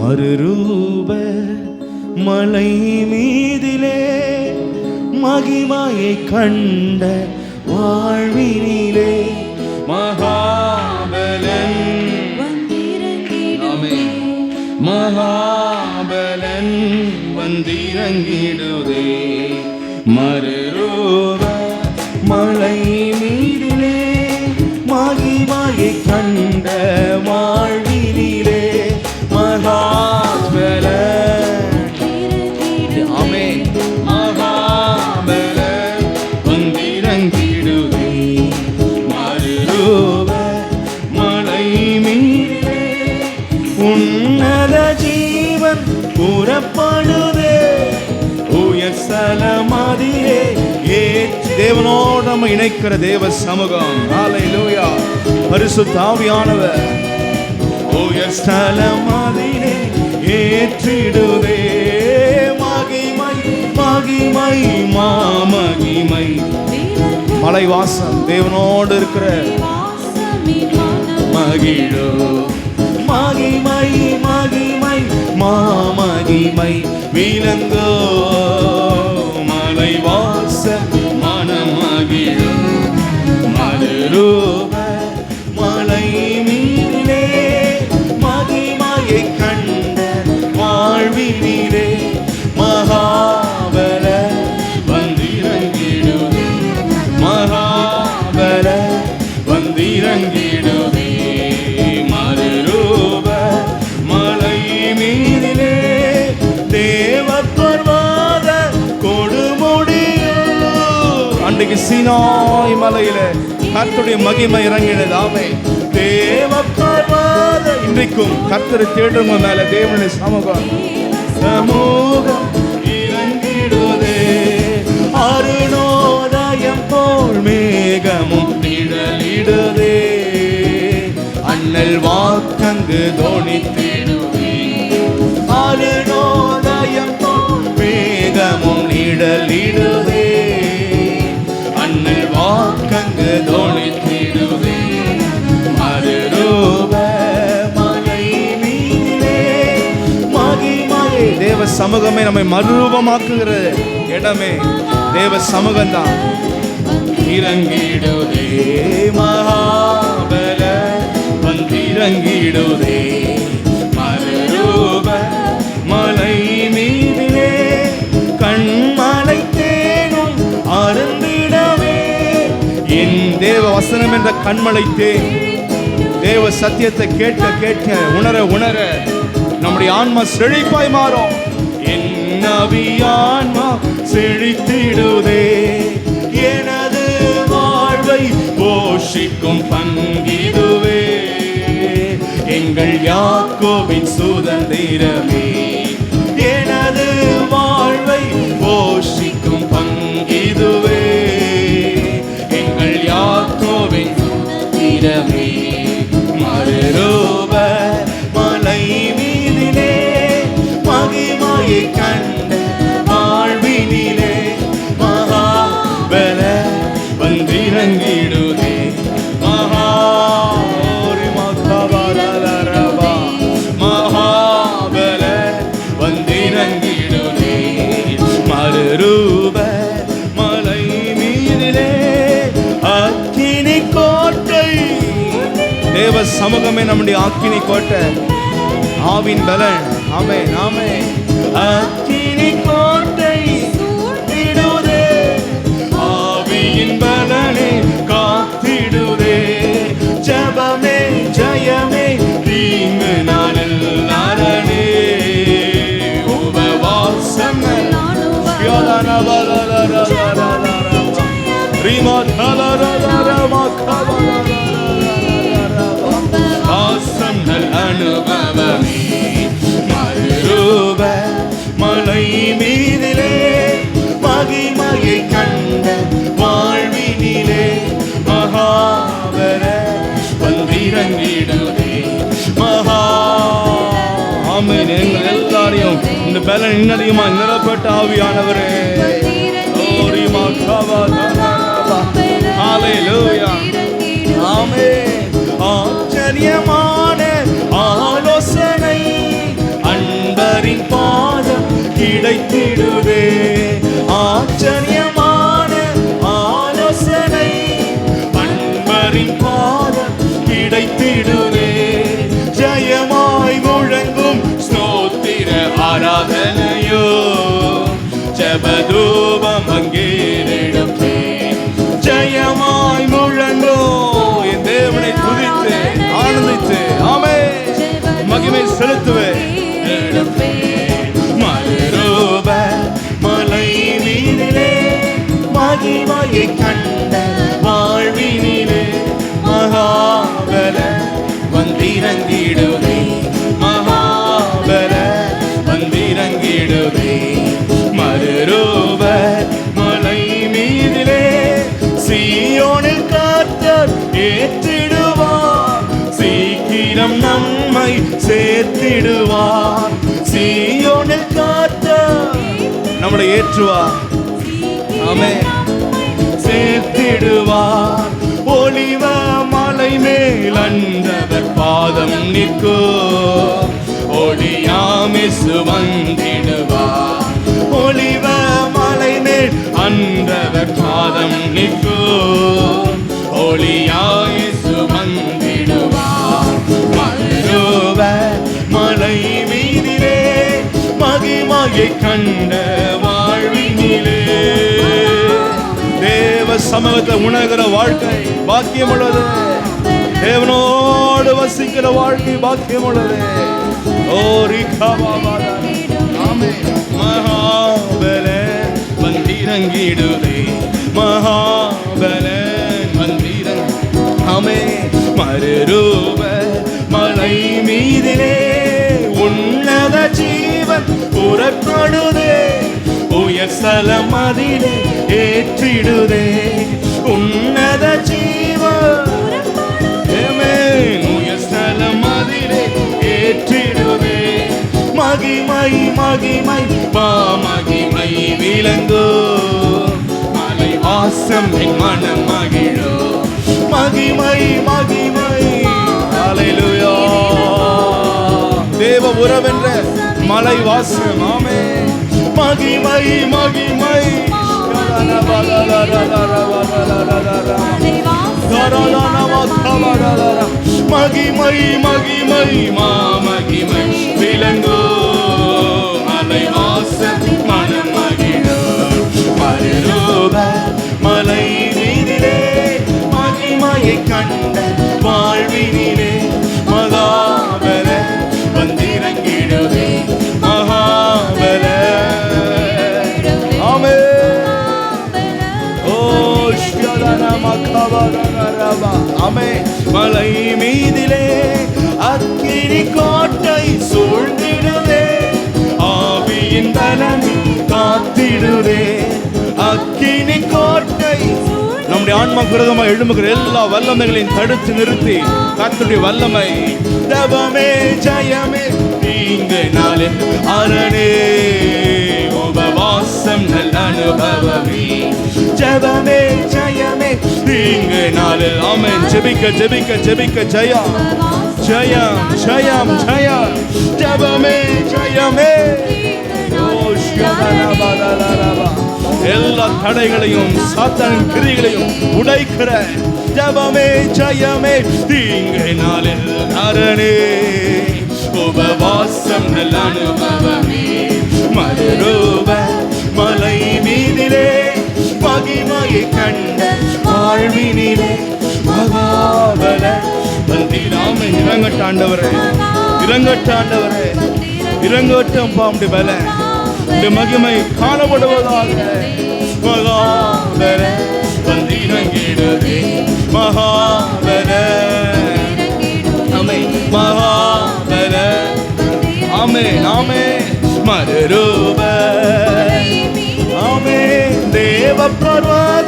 மறுரூப மலை மீதிலே மகிமையை கண்ட வாழ்வினிலே மகாபலன். மகாபலன் வந்திறங்கிடுதே. மறுரூப புறப்படுதே உயர் சலமதிலே ஏற்று தேவனோடு நம்ம இணைக்கிற தேவ சமூகம். ஹalleluya பரிசுத்த ஆவியானவர் உயர் ஸ்தலமதிலே ஏற்றிடுவே மகிமை மகிமை மாமகிமை. மலைவாசம் தேவனோடு இருக்கிற. மகிழோ மகிமை மாமகிமை விலங்கோ மலைவாச மனமகிழோ மறுரூப சீனாய் மலையில கர்த்தருடைய மகிமை இறங்கினது. ஆமை தேவ இன்றைக்கும் கர்த்தரை தேடுங்க மேல தேவனுடைய சமூகம். சமூகம் இறங்கிடுவதே. அருணோதயம் போல் மேகமும் நிழலிடுதே அண்ணல் வாக்கங்கு தோணித்திடுவே அருணோதயம் போல் மேகமும் நிழலிடுவே சமூகமே நம்மை மறுரூபமாக்குகிற இடமே. தேவ சமூகம்தான். இறங்கிடுதே மகாபல வந்திறங்கிடுதே. மறுரூப மலை மீதிலே கண்மலை தேனும் அருந்திடவே. என் தேவ வசனம் என்ற கண்மலை தேன் தேவ சத்தியத்தை கேட்க கேட்க உணர உணர நம்முடைய ஆன்மா செழிப்பாய் மாறும். என் ஆன்மா செழித்திடுதே. எனது வாழ்வை போஷிக்கும் பங்கிடுவே. எங்கள் யாக்கோவின் சுதந்திரமே. எனது வாழ்வை போஷிக்கும் பங்கிடுவே. எங்கள் யாக்கோவின் சுதந்திரமே. மறுரோ தேவ சமூகமே நம்முடைய ஆக்கினை கோட்டை. ஆவின் பலன். ஆமே நாமே அக்கினி கோட்டை விடுதே ஆவியின் பலனே காத்திடுதே. ஜபமே ஜயமே தீங்கு நாளில் நாரணே. உபவாசம். வாசங்கள் மலை மீதிலே மகிமையை கண்ட வாழ்வினிலே மகாபர வந்திறங்கிடுதே மகா ஆமென். எங்கள் எல்லாரையும் இந்த பலன் இன்னதிகமா நிரப்பட்ட ஆவியானவரே. ஓரி மகாவா ஹalleluya. ஆமென். ஆச்சரியமான கிடைத்திடுவே. ஏற்றிடுவார் சீக்கிரம் நம்மை சேர்த்திடுவார். சீயோனில் காத்த நம்மளை ஏற்றுவார். ஆமே சேர்த்திடுவார். ஒளிவ மலை மேல் அந்தவர் பாதம் நிற்கோ ஒளியாமே சுமந்திடுவார் மகிமையை கண்ட வாழ்வினிலே. தேவ சமூகத்தை உணர்கிற வாழ்க்கை பாக்கியம் உள்ளது. தேவனோடு வசிக்கிற வாழ்க்கை பாக்கியம் உள்ளது. ஓ ரிகாபாபாதா. ஆமே. மகாபல வந்திரங்கிடுவே மகாபல வந்திறங்க அமே மறுரூப மலை மீதிலே புறப்படுதே உயர் ஸ்தலம் அதிலே ஏற்றிடுதே. உன்னத ஆமென். உயர் ஸ்தலம் அதிலே ஏற்றிடுதே. மகிமை மகிமை பாமகிமை விளங்கோ. மலை வாசம் என் மனம் மகிழோ. மகிமை மகிமை ஹalleluya. தேவ உறவென்ற மலை வாசம் ஆமே. மகிமை மகிமை. மகிமை மகிமை மாமகிமை விலங்கோ மலை வாசம் மனம் மகிழோ மறுரூப மலை மீதிலே மகிமையை கண்ட வாழ்வினிலே. அமே மலை மீதிலே அக்கினி கோட்டை சூழ்ந்திடுதே ஆவியின் பலன் காத்திடுதே அக்கினி கோட்டை நம்முடைய ஆன்மா கிரகமா எழும்புகிற எல்லா வல்லமைகளையும் தடுத்து நிறுத்தி கர்த்தருடைய வல்லமை. தவமே ஜயமே நீங்க நாளே அரணே. உபவாசம் நல்ல அனுபவமே. ஜபமே தீங்கு நாளில் ஆமென். ஜெபிக்க ஜெபிக்க ஜெபிக்க ஜெயா ஜெயம் ஜெயம் ஜெயம். ஜபமே ஜெயமே. எல்லா தடைகளையும் சாத்தானின் கிரிகளையும் உடைக்கிற ஜபமே ஜெயமே. தீங்கை நாளில் அரணே உபவாசம் நல்ல அனுபவமே மறுரூப கண்ட வாழ்வினிலே மகாபல வந்திராம இறங்கட்டாண்டவரே இறங்கட்டாண்டவரே இறங்கட்டும் பாம்பு பல. இந்த மகிமை காணப்படுவதாக மகாபல வந்திறங்கிடுதே மகாபல அமை மகாபல ஆமே நாமே மறுரூப ஆமே தேவ பர்வத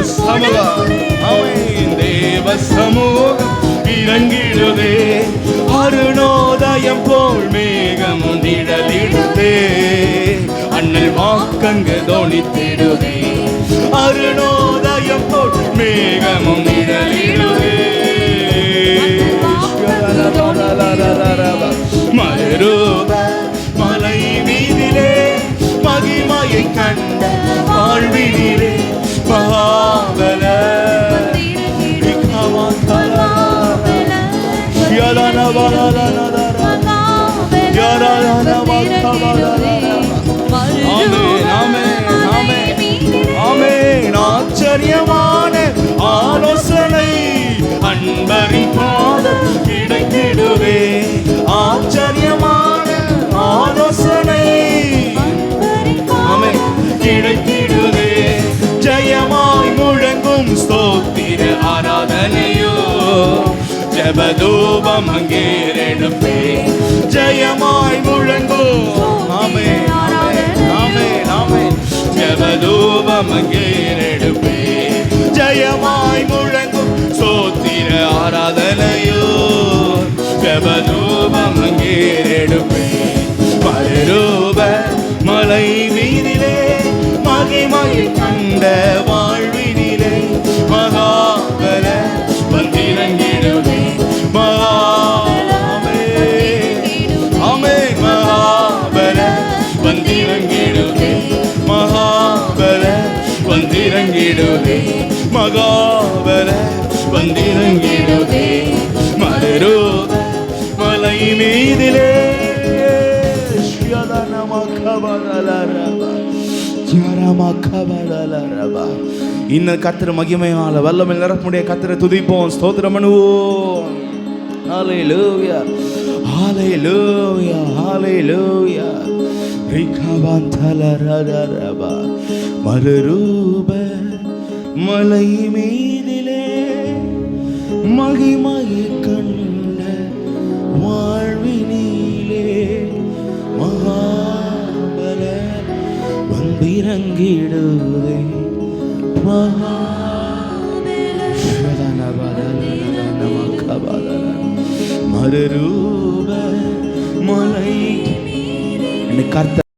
இங்கேயும் சமூகம் தேவ சமூகம் இறங்கிடுதே அருணோதயம் போல் மேகம் நிழலிடுதே அண்ணல் வாக்கங்கு தோணித்திடுதே அருணோதயம் போல் மேகமும் நிழலிடுதே மறுரூப கர்த்தரி பாதத்தில் கிடைத்திடுவே ஆச்சரியமான ஆலோசனை. கிடைத்திடுவே ஜெயமாய் முழங்கும் ஸ்தோத்திர ஆராதனையோ. ஜபதூபம் அங்கே ரெடுப்பே ஜெயமாய் முழங்கும். ஆமே ஆமே ஆமே ஜபதூபம் அங்கே மகாபல வந்திறங்கிடுவே மறுரூப மலை மீதிலே இன்னும் கத்திர மகிமையால வல்லமை நிரப்புடைய கத்திர துதிப்போம் ஸ்தோத்திரம் பண்ணுவோம் Hallelujah. Hallelujah. Hallelujah. ரிகவாந்தலரரரபா. மறுரூப மலை மீதிலே மகிமையை கண்ட வாழ்வினிலே மகாபல வந்திறங்கிடுதே. மகா மறுரூப மலை. கர்த்த